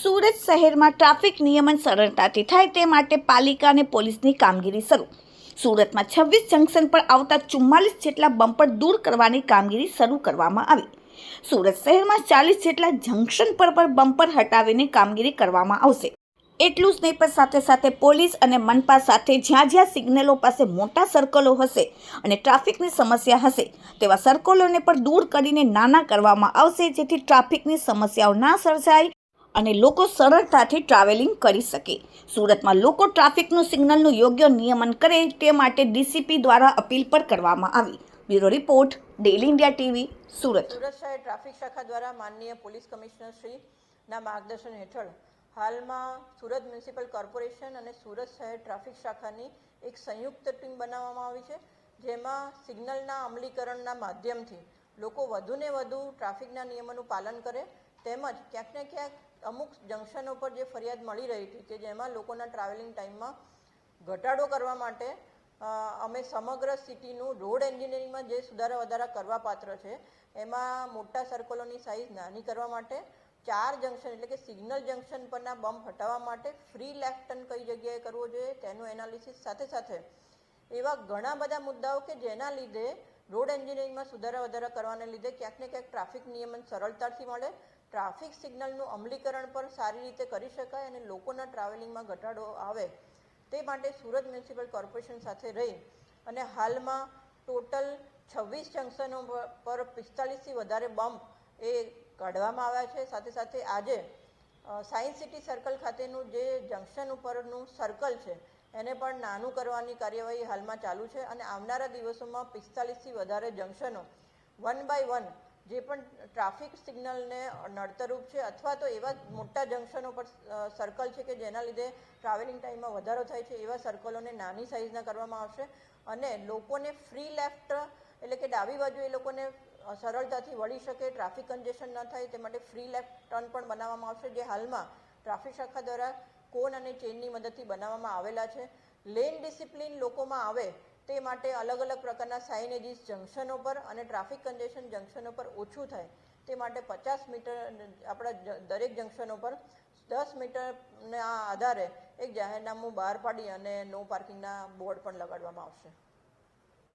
સુરત શહેરમાં ટ્રાફિક નિયમન સરળતાથી થાય તે માટે પાલિકા અને પોલીસની કામગીરી શરૂ. સુરતમાં છવ્વીસ જંકશન પર આવતા ચુમ્માલીસ જેટલા બમ્પર દૂર કરવાની કામગીરી શરૂ કરવામાં આવી. સુરત શહેરમાં ચાલીસ જેટલા જંકશન પર પર બમ્પર હટાવીને કામગીરી કરવામાં આવશે. એટલું જ નહીં, પણ સાથે સાથે પોલીસ અને મનપા સાથે જ્યાં જ્યાં સિગ્નલો પાસે મોટા સર્કલો હશે અને ટ્રાફિકની સમસ્યા હશે, તેવા સર્કલોને પણ દૂર કરીને નાના કરવામાં આવશે, જેથી ટ્રાફિકની સમસ્યાઓ ના સર્જાય અને લોકો સરળતાથી ટ્રાવેલિંગ કરી શકે. સુરતમાં લોકો ટ્રાફિકનું સિગ્નલનું યોગ્ય નિયમન કરે તે માટે ડીસીપી દ્વારા અપીલ પણ કરવામાં આવી. Bureau report daily India TV Surat. Surat શહેર ટ્રાફિક શાખા દ્વારા માનનીય પોલીસ કમિશનર શ્રીના માર્ગદર્શન હેઠળ હાલમાં સુરત મ્યુનિસિપલ કોર્પોરેશન અને સુરત શહેર ટ્રાફિક શાખાની એક સંયુક્ત ટીમ બનાવવામાં આવી છે, જેમાં સિગ્નલના અમલીકરણના માધ્યમથી લોકો વધુને વધુ ટ્રાફિકના નિયમોનું પાલન કરે તેમજ ક્યાંક ને ક્યાંક અમુક જંકશનો પર જે ફરિયાદ મળી રહી હતી કે જેમાં લોકોના ટ્રાવેલિંગ ટાઈમમાં ઘટાડો કરવા માટે અમે સમગ્ર સિટીનું રોડ એન્જિનિયરિંગમાં જે સુધારા વધારા કરવા પાત્ર છે, એમાં મોટા સર્કલોની સાઇઝ નાની કરવા માટે, ચાર જંકશન એટલે કે સિગ્નલ જંકશન પરના બમ્પ હટાવવા માટે ફ્રી લેફ્ટ ટર્ન કઈ જગ્યાએ કરવો જોઈએ તેનું એનાલિસિસ સાથે સાથે એવા ઘણા બધા મુદ્દાઓ કે જેના લીધે રોડ એન્જિનિયરિંગમાં સુધારા વધારા કરવાને લીધે ક્યાંક ને ક્યાંક ટ્રાફિક નિયમન સરળતાથી મળે. ટ્રાફિક સિગ્નલનું અમલીકરણ પણ સારી રીતે કરી શકાય અને લોકોના ટ્રાવેલિંગમાં ઘટાડો આવે તે માટે સુરત મ્યુનિસિપલ કોર્પોરેશન સાથે રહી અને હાલમાં ટોટલ છવ્વીસ જંકશનો પર- પિસ્તાલીસથી વધારે બમ્પ એ કાઢવામાં આવ્યા છે. સાથે સાથે આજે સાયન્સ સિટી સર્કલ ખાતેનું જે જંકશન ઉપરનું સર્કલ છે એને પણ નાનું કરવાની કાર્યવાહી હાલમાં ચાલુ છે અને આવનારા દિવસોમાં પિસ્તાલીસથી વધારે જંકશનો વન બાય વન જે પણ ટ્રાફિક સિગ્નલને નડતરરૂપ છે અથવા તો એવા મોટા જંકશનો પર સર્કલ છે કે જેના લીધે ટ્રાવેલિંગ ટાઈમમાં વધારો થાય છે એવા સર્કલોને નાની સાઇઝના કરવામાં આવશે અને લોકોને ફ્રી લેફ્ટ એટલે કે ડાબી બાજુ એ લોકોને સરળતાથી વળી શકે, ટ્રાફિક કન્જેશન ન થાય તે માટે ફ્રી લેફ્ટ ટર્ન પણ બનાવવામાં આવશે જે હાલમાં ટ્રાફિક શાખા દ્વારા કોન અને ચેનની મદદથી બનાવવામાં આવેલા છે. લેન ડિસિપ્લિન લોકોમાં આવે તે માટે અલગ અલગ પ્રકારના સાઇનેજીસ જંકશનો પર અને ટ્રાફિક કન્જેશન જંકશનો પર ઓછું થાય. તે માટે પચાસ મીટર આપણા દરેક જંકશનો પર દસ મીટરના આધારે એક જાહેરનામું બહાર પાડી અને નો પાર્કિંગના બોર્ડ પણ લગાડવામાં આવશે.